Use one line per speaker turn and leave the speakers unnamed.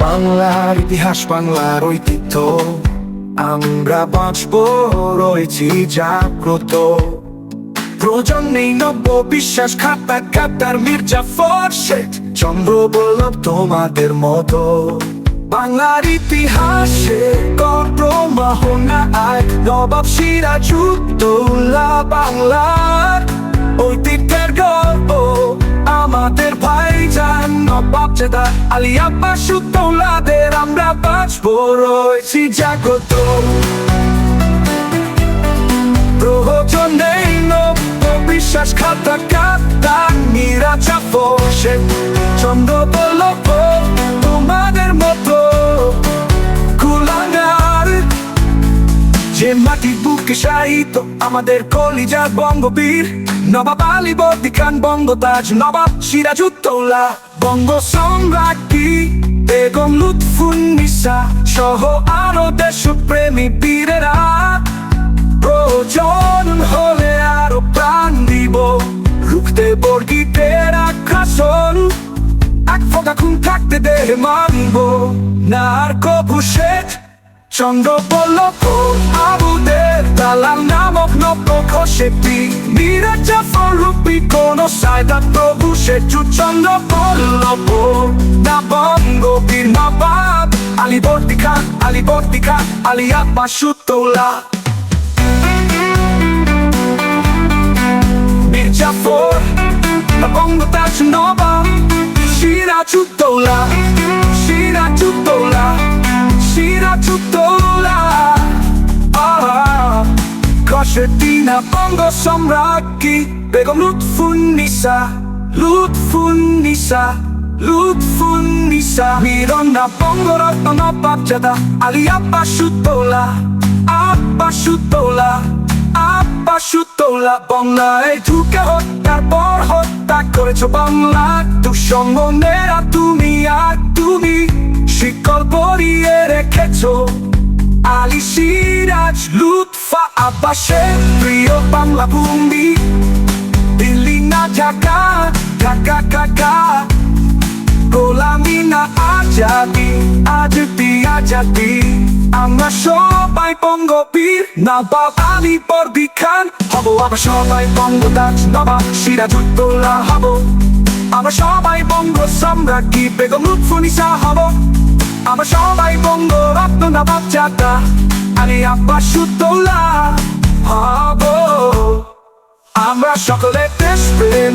বাংলার ইতিহাস, বাংলার ঐতিহ্য, আমরা বাঁচব, রয়েছি জাগ্রত। প্রজন্মেই নব্য বিশ্বাস খাতা কাতার ফরশেট চন্দ্র বল্লভ তোমাদের মতো। বাংলার ইতিহাসে গর্ব মাহনা আয় নবাব সিরাজুদ্দৌলা বাংলার ঐতিহ্যের গল্প। আমাদের ভাইজান নবাব জেদা আলী আব্বাস উদ্দৌলাদের আমরা বাঁচবো। রয়েছি জাগ্রত। প্রয়োজন নেই বিশ্বাস, খাতা কাতা নিরাচা ফসে চন্দ্র যে মাটি বুকে সাহিত্য আমাদের কলিজা বঙ্গবীর। নবাব আলী বর্দি খান বঙ্গতাজ নবাব সিরাজউদ্দৌলা। বঙ্গ সম্রাজ্ঞী বেগম লুৎফুন্নিসা সহ আরও দেশপ্রেমী বীরেরা। প্রয়োজন হলে আরও প্রাণ দিব। রুখতে বর্গিতের আগ্রাসন এক ফোটা খুন থাকতে দেহে মানব। না আর কবু শেখ চন্দ্র বল্লভ আবুদের দালাল নামক নব্য খসেপি মিরাজ জাফর রূপী কোন সায়দা প্রভু সেচু চন্দ্র বল্লভ না বঙ্গবীর নবাব আলী বর্তি খান আলী বর্তি খান আলী আব্বাস উদ্দৌলা মির্জাফর বঙ্গতাজ নবাব সিরাজউদ্দৌলা সিরাজউদ্দৌলা কশেদিনা বঙ্গ সম্রাজ্ঞী বেগম লুৎফুন্নিসা লুৎফুন্নিসা লুৎফুন্নিসা। মিরন্না বঙ্গরত্ন নবাব জাদা আলী আব্বাস উদ্দৌলা আব্বাস উদ্দৌলা আব্বাস উদ্দৌলা বাংলায় ঢুকে হত্যার পর হত্যা করেছ বাংলা দুঃসঙ্গনেরা তুমি আর তুমি শিকল পরিয়ে রেখেছো। আলী সিরাজ, লুৎফা আব্বাসের প্রিয় বাংলা ভূমি। দিল্লি না ঢাকা ঢাকা ঢাকা। গোলামি না আজাদি আজতি আজাদি। আমরা সবাই বঙ্গবীর নবাব আলী বর্দি খান হব। আমরা সবাই বঙ্গদাস নবাব সিরাজউদ্দৌলা হব। আমরা সবাই বঙ্গ সম্রাজ্ঞী বেগম লুৎফুনিসা হব। আমরা সবাই বঙ্গ রত্ন না বাচ্চাটা। আলী আব্বা হব। আমরা সকলে দেশপ্রেমী